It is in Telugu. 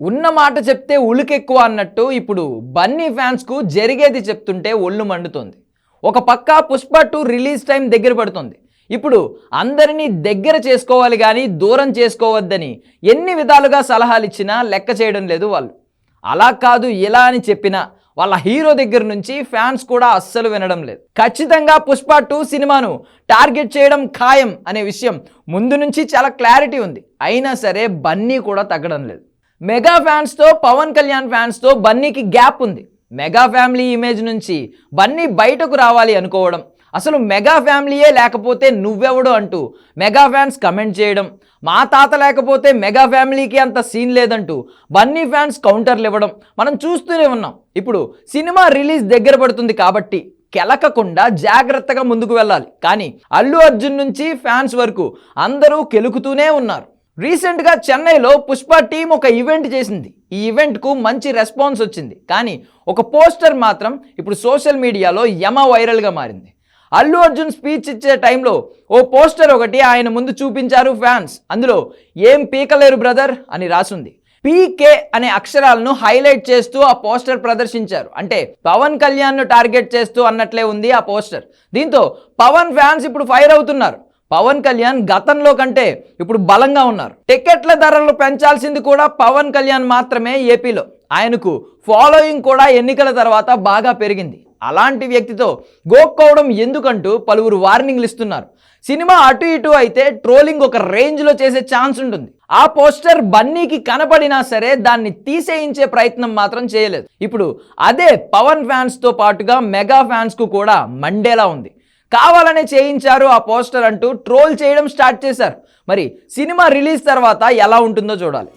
ఉన్న మాట చెప్తే ఉలుకెక్కువ అన్నట్టు ఇప్పుడు బన్నీ ఫ్యాన్స్కు జరిగేది చెప్తుంటే ఒళ్ళు మండుతోంది. ఒక పక్క పుష్ప టూ రిలీజ్ టైం దగ్గర పడుతుంది. ఇప్పుడు అందరినీ దగ్గర చేసుకోవాలి కానీ దూరం చేసుకోవద్దని ఎన్ని విధాలుగా సలహాలు ఇచ్చినా లెక్క చేయడం లేదు వాళ్ళు. అలా కాదు ఇలా అని చెప్పినా వాళ్ళ హీరో దగ్గర నుంచి ఫ్యాన్స్ కూడా అస్సలు వినడం లేదు. ఖచ్చితంగా పుష్ప టూ సినిమాను టార్గెట్ చేయడం ఖాయం అనే విషయం ముందు నుంచి చాలా క్లారిటీ ఉంది. అయినా సరే బన్నీ కూడా తగ్గడం లేదు. మెగా ఫ్యాన్స్తో పవన్ కళ్యాణ్ ఫ్యాన్స్తో బన్నీకి గ్యాప్ ఉంది. మెగా ఫ్యామిలీ ఇమేజ్ నుంచి బన్నీ బయటకు రావాలి అనుకోవడం. అసలు మెగా ఫ్యామిలీయే లేకపోతే నువ్వెవడు అంటూ మెగా ఫ్యాన్స్ కమెంట్ చేయడం. మా తాత లేకపోతే మెగా ఫ్యామిలీకి అంత సీన్ లేదంటూ బన్నీ ఫ్యాన్స్ కౌంటర్లు ఇవ్వడం. మనం చూస్తూనే ఉన్నాం. ఇప్పుడు సినిమా రిలీజ్ దగ్గర పడుతుంది కాబట్టి కెలకకుండా జాగ్రత్తగా ముందుకు వెళ్ళాలి. కానీ అల్లు అర్జున్ నుంచి ఫ్యాన్స్ వరకు అందరూ కెలుకుతూనే ఉన్నారు. రీసెంట్గా చెన్నైలో పుష్ప టీం ఒక ఈవెంట్ చేసింది. ఈ ఈవెంట్కు మంచి రెస్పాన్స్ వచ్చింది. కానీ ఒక పోస్టర్ మాత్రం ఇప్పుడు సోషల్ మీడియాలో యమ వైరల్గా మారింది. అల్లు అర్జున్ స్పీచ్ ఇచ్చే టైంలో ఓ పోస్టర్ ఒకటి ఆయన ముందు చూపించారు ఫ్యాన్స్ అందులో ఏం పీకలేరు బ్రదర్ అని రాసుంది. పీకే అనే అక్షరాలను హైలైట్ చేస్తూ ఆ పోస్టర్ ప్రదర్శించారు. అంటే పవన్ కళ్యాణ్ను టార్గెట్ చేస్తూ అన్నట్లే ఉంది ఆ పోస్టర్ దీంతో పవన్ ఫ్యాన్స్ ఇప్పుడు ఫైర్ అవుతున్నారు. పవన్ కళ్యాణ్ గతంలో కంటే ఇప్పుడు బలంగా ఉన్నారు. టికెట్ల ధరలు పెంచాల్సింది కూడా పవన్ కళ్యాణ్ మాత్రమే ఏపీలో. ఆయనకు ఫాలోయింగ్ కూడా ఎన్నికల తర్వాత బాగా పెరిగింది. అలాంటి వ్యక్తితో గోక్కోవడం ఎందుకంటూ పలువురు వార్నింగ్లు ఇస్తున్నారు. సినిమా అటు ఇటు అయితే ట్రోలింగ్ ఒక రేంజ్లో చేసే ఛాన్స్ ఉంటుంది. ఆ పోస్టర్ బన్నీకి కనపడినా సరే దాన్ని తీసేయించే ప్రయత్నం మాత్రం చేయలేదు. ఇప్పుడు అదే పవన్ ఫ్యాన్స్తో పాటుగా మెగా ఫ్యాన్స్కు కూడా మండేలా ఉంది. కావాలనే చేయించారు ఆ పోస్టర్ అంటూ ట్రోల్ చేయడం స్టార్ట్ చేశారు. మరి సినిమా రిలీజ్ తర్వాత ఎలా ఉంటుందో చూడాలి.